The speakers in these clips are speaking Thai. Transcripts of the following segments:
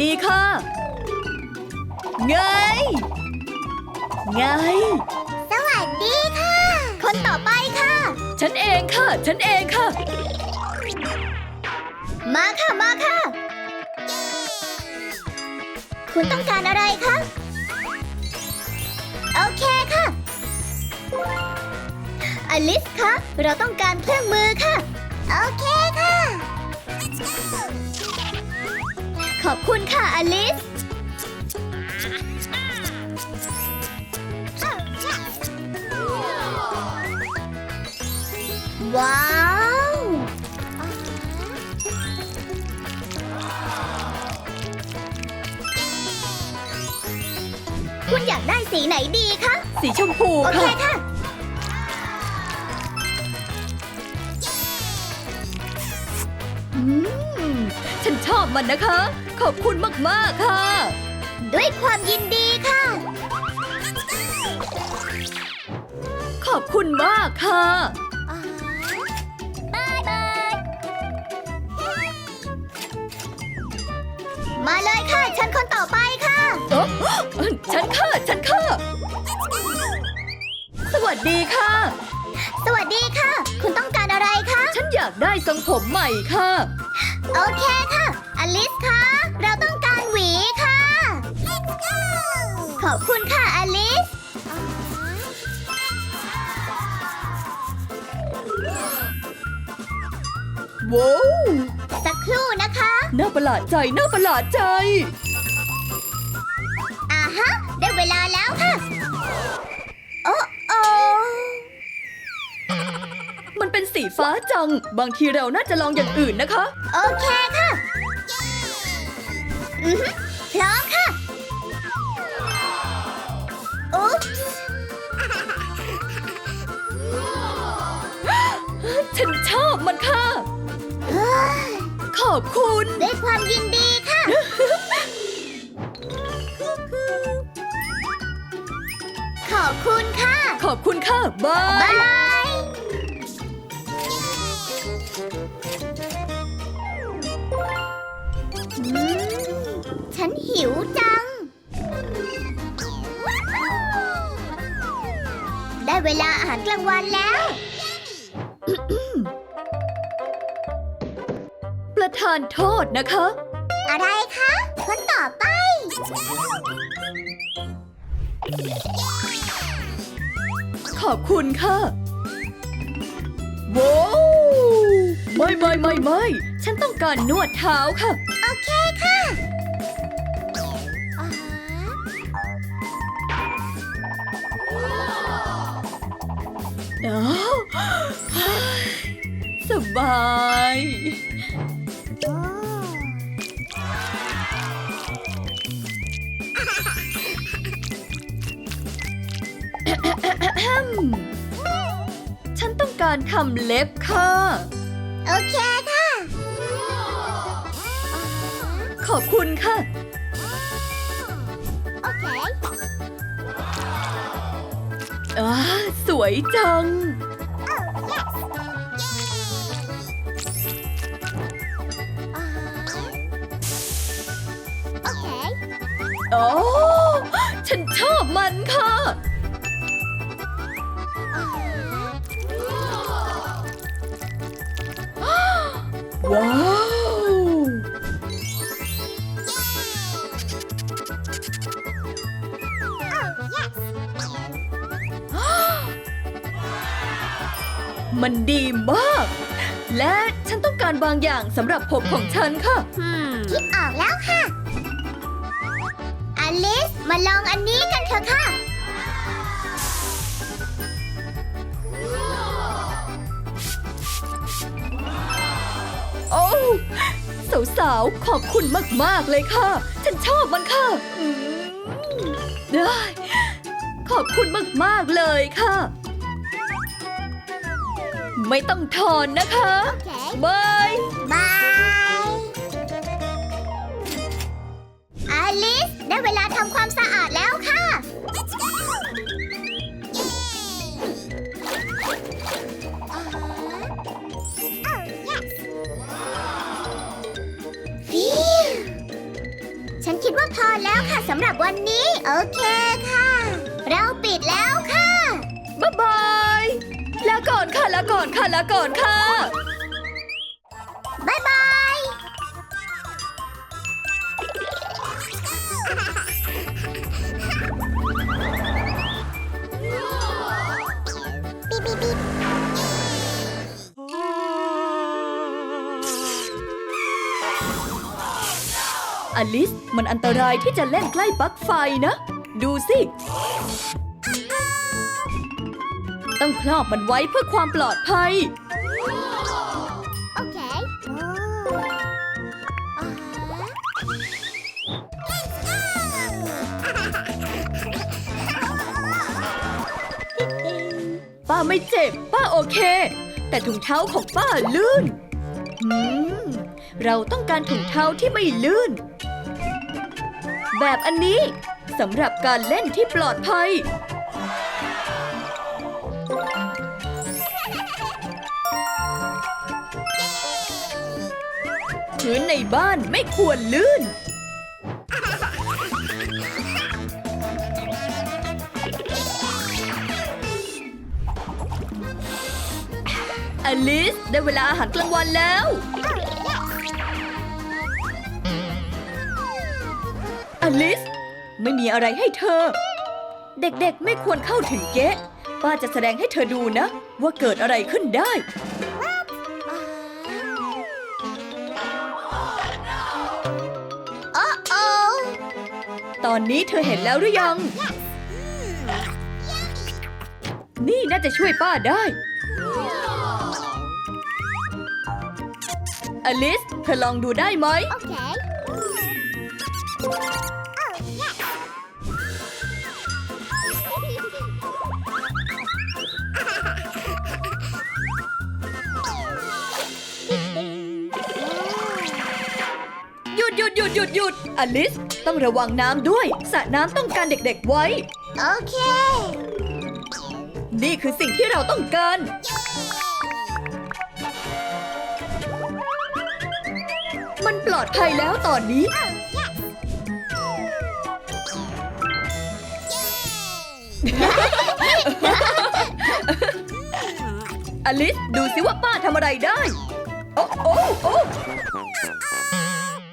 ดีค่ะ ไง ไง สวัสดีค่ะ คนต่อไปค่ะ ฉันเองค่ะ ฉันเองค่ะ มาค่ะ มาค่ะ คุณต้องการอะไรคะ โอเคค่ะ อลิสคะ เราต้องการเครื่องมือค่ะ โอเคค่ะ ขอบคุณค่ะ อลิส ว้าว คุณอยากได้สีไหนดีคะ สีชมพูโอเคค่ะ ค่ะ อืม ฉันชอบมันนะคะ ขอบคุณมาก ๆ ค่ะ ด้วยความยินดีค่ะ ขอบคุณมากค่ะ บายบาย มาเลยค่ะ ฉันคนต่อไปค่ะ เอ้อฉันค่ะ ฉันค่ะ สวัสดีค่ะ สวัสดีค่ะ คุณต้องการอะไรคะ ฉันอยากได้ทรงผมใหม่ค่ะ โอเคค่ะ อลิสคะเราต้องการหวีค่ะขอบคุณค่ะ อลิส ว้าวสักครู่นะคะ น่าประหลาดใจน่าประหลาดใจ อ่าฮะ ได้เวลาแล้วค่ะ เป็นสีฟ้าจัง บางทีเราน่าจะลองอย่างอื่นนะคะ โอเคค่ะ อือฮึพร้อมค่ะ อุ๊บฉันชอบมันค่ะ เฮ้ยขอบคุณ ด้วยความยินดีค่ะ ขอบคุณค่ะ ขอบคุณค่ะ บาบาย หิวจัง ได้เวลาอาหารกลางวันแล้ว ประทานโทษนะคะ อะไรคะคนต่อไป ขอบคุณค่ะว้าวไม่ไม่ไม่ไม่ ฉันต้องการนวดเท้าค่ะ โอเคค่ะ ฮะอ้าวสบายโอ้อืมฉันต้องการทำเล็บค่ะ โอเคค่ะ ขอบคุณค่ะ โอเคอ้าส วยจังอ่าโอเคโอ้ ฉันชอบมันค่ะ มันดีมาก และฉันต้องการบางอย่างสำหรับผมของฉันค่ะ คิดออกแล้วค่ะ อลิส มาลองอันนี้กันเถอะค่ะ โอ้สาวๆ ขอบคุณมาก ๆ เลยค่ะ ฉันชอบมันค่ะอืมได้ ขอบคุณมาก ๆ เลยค่ะ ไม่ต้องทอนนะคะโอเคบายบายอลิส ได้เวลาทำความสะอาดแล้วค่ะ Let's go! Oh, yes! Phew! นี้ โอเคค่ะ เราปิดแล้วค่ะ บ๊ายบายลาก่ อนค่ะลาก่อนค่ะลาก่อนค่ะบ๊ายบาย ปิ๊บปิ๊บปิ๊บอลิส มันอันตรายที่จะเล่นใกล้ปลั๊กไฟนะ ดูสิ ต้องครอบมันไว้เพื่อความปลอดภัยโอเคอ่าฮะป้าไม่เจ็บ ป้าโอเค แต่ถุงเท้าของป้าลื่นอืมเราต้องการถุงเท้าที่ไม่ลื่น แบบอันนี้สำหรับการเล่นที่ปลอดภัย พื้นในบ้านไม่ควรลื่น อลิสได้เวลาอาหารกลางวันแล้ว อลิส ไม่มีอะไรให้เธอ เด็กๆไม่ควรเข้าถึงเก๊ะป้าจะแสดงให้เธอดูนะ ว่าเกิดอะไรขึ้นได้ ตอนนี้เธอเห็นแล้วหรือยัง นี่น่าจะช่วยป้าได้ อลิส เธอลองดูได้ไหมโดหยุดหยุดหยุดหยุดอลิส ต้องระวังน้ำด้วยสระน้ำต้องการเด็กๆไว้ โอเค นี่คือสิ่งที่เราต้องการ มันปลอดภัยแล้วตอนนี้ อลิส ดูสิว่าป้าทำอะไรได้ โอ้โอ้โอ้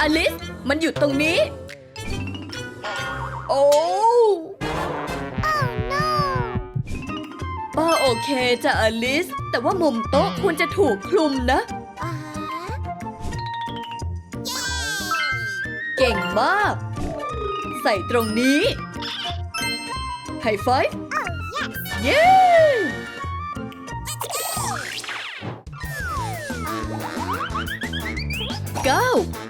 อลิส มันหยุดตรงนี้ โอ้ no ป้าโอเคจ้ะอลิส แต่ว่ามุมโต๊ะควรจะถูกคลุมนะอ่าฮะเก่งมาก ใส่ตรงนี้ไฮไฟว์เย้เก้าสิบพร้อม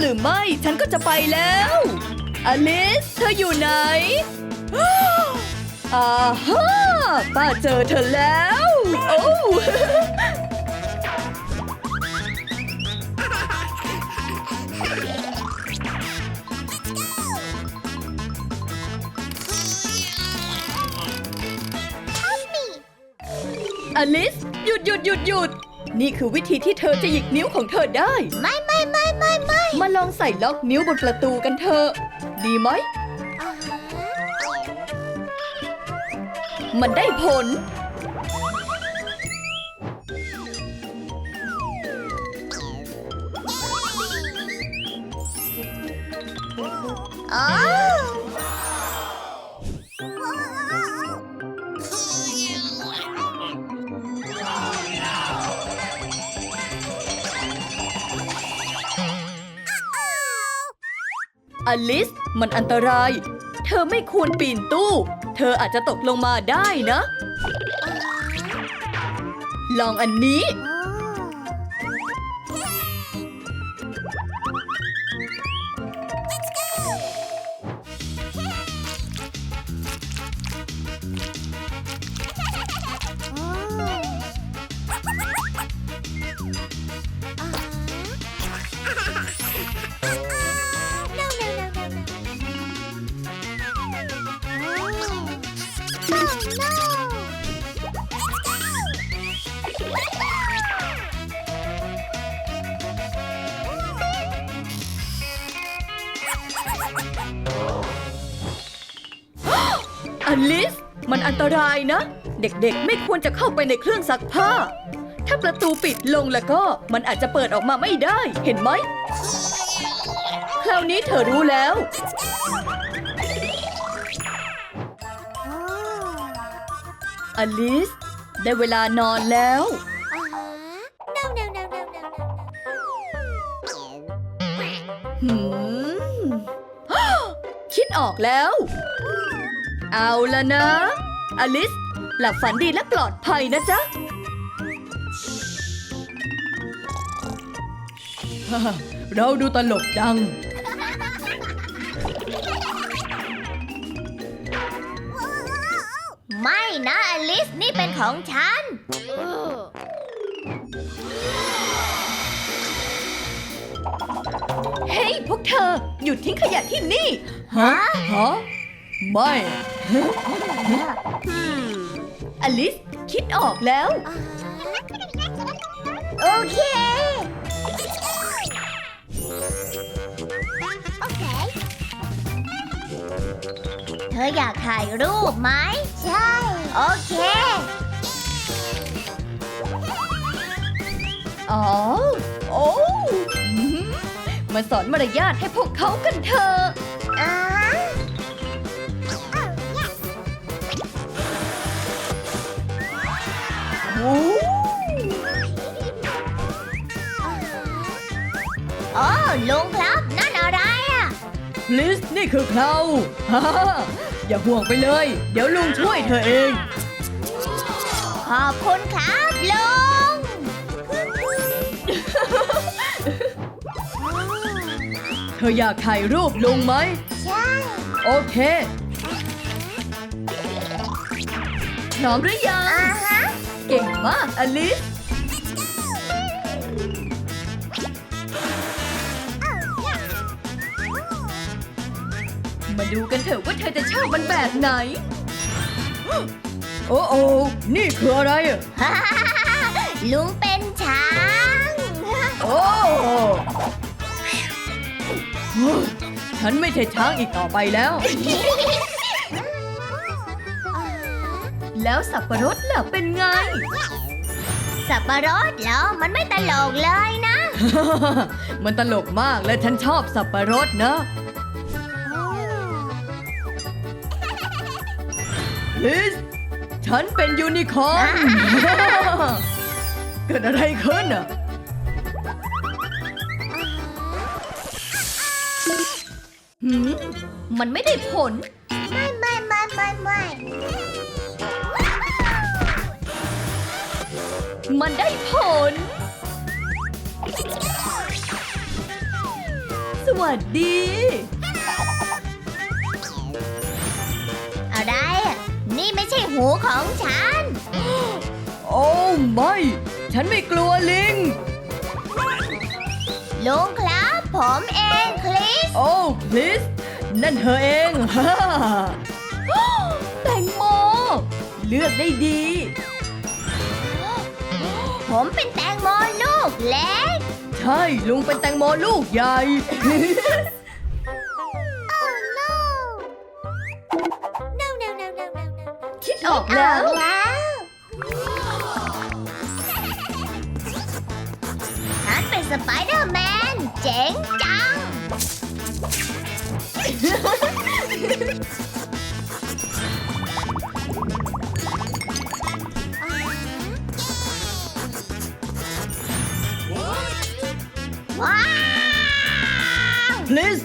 หรือไม่ ฉันก็จะไปแล้ว อลิส เธออยู่ไหนอาฮ่าป้าเจอเธอแล้ว โอ้อลิส หยุดหยุดหยุดหยุด นี่คือวิธีที่เธอจะหยิกนิ้วของเธอได้ ไม่ มาลองใส่ล็อกนิ้วบนประตูกันเถอะ ดีไหม มันได้ผลโอ้ อลิส มันอันตราย เธอไม่ควรปีนตู้ เธออาจจะตกลงมาได้นะ ลองอันนี้ อลิส มันอันตรายนะ เด็กๆ ไม่ควรจะเข้าไปในเครื่องซักผ้า ถ้าประตูปิดลงแล้วก็มันอาจจะเปิดออกมาไม่ได้ เห็นไหม คราวนี้เธอรู้แล้ว อลิส ได้เวลานอนแล้ว No, no, no, no, no, no. หืม คิดออกแล้ว เอาละนะ อลิส หลับฝันดีและปลอดภัยนะจ๊ะ เราดูตลกจัง ไม่นะอลิสนี่เป็นของฉัน เฮ้ยพวกเธอ หยุดทิ้งขยะที่นี่ ฮะ ฮะ ไม่อลิส คิดออกแล้ว โอเค เธออยากถ่ายรูปไหม ใช่ โอเค อ๋อ โอ้อืมมาสอนมารยาทให้พวกเขากันเถอะ อ่าโอ้ลุงครับนั่นอะไรอะลิสนี่คือเขาฮ่าฮ่าอย่าห่วงไปเลย เดี๋ยวลุงช่วยเธอเอง ขอบคุณครับลุงเธออยากถ่ายรูปลุงไหม ใช่ โอเค พร้อมหรือยัง อ่าฮะ เก่งมาก อลิส มาดูกันเถอะว่าเธอจะชอบมันแบบไหน โอ้โอ้นี่คืออะไรอะลุงเป็นช้าง โอ้ฉันไม่ใช่ช้างอีกต่อไปแล้ว แล้วสับปะรดล่ะเป็นไง สับปะรดเหรอ มันไม่ตลกเลยนะ มันตลกมากและฉันชอบสับปะรดนะลิสฉันเป็นยูนิคอร์นเกิดอะไรขึ้นอะหืมมันไม่ได้ผล ไม่ไม่ไม่ไม่ไม่ มันได้ผล สวัสดี อะไรอะนี่ไม่ใช่หูของฉัน โอ้ไม่ ฉันไม่กลัวลิง ลุงครับผมเองคลิส โอ้พลิสนั่นเธอเอง ฮ่าแตงโม เลือกได้ดี ผมเป็นแตงโมลูกเล็ก ใช่ ลุงเป็นแตงโมลูกใหญ่ Oh no no no no no no no คิดออกแล้วแล้ว ฉันเป็นสไปเดอร์แมน เจ๋งจัง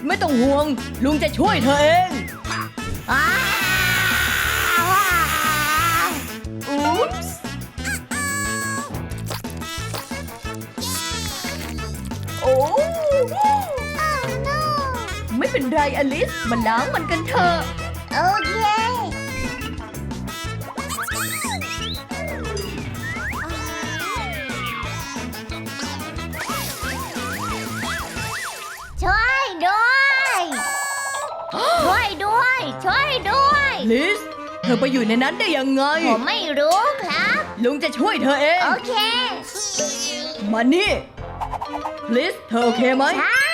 ไม่ต้องห่วง ลุงจะช่วยเธอเองว้าวว้าวอุ๊ปส์โอ้ไม่เป็นไรอลิส มาล้างมันกันเถอะ โอเค ลิส เธอไปอยู่ในนั้นได้ยังไง ผมไม่รู้ครับ ลุงจะช่วยเธอเอง โอเค มานี่ลิส เธอโอเคไหมใช่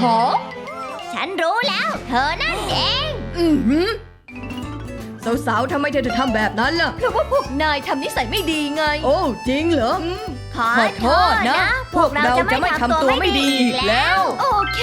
หอฉันรู้แล้ว เธอนั่นเอง อือหือสาวๆทำไมเธอถึงทำแบบนั้นล่ะ เพราะว่าพวกนายทำนิสัยไม่ดีไง โอ้จริงเหรอขอขอโทษนะ พวกเราจะไม่ทำตัวไม่ดีอีกแล้ว โอเค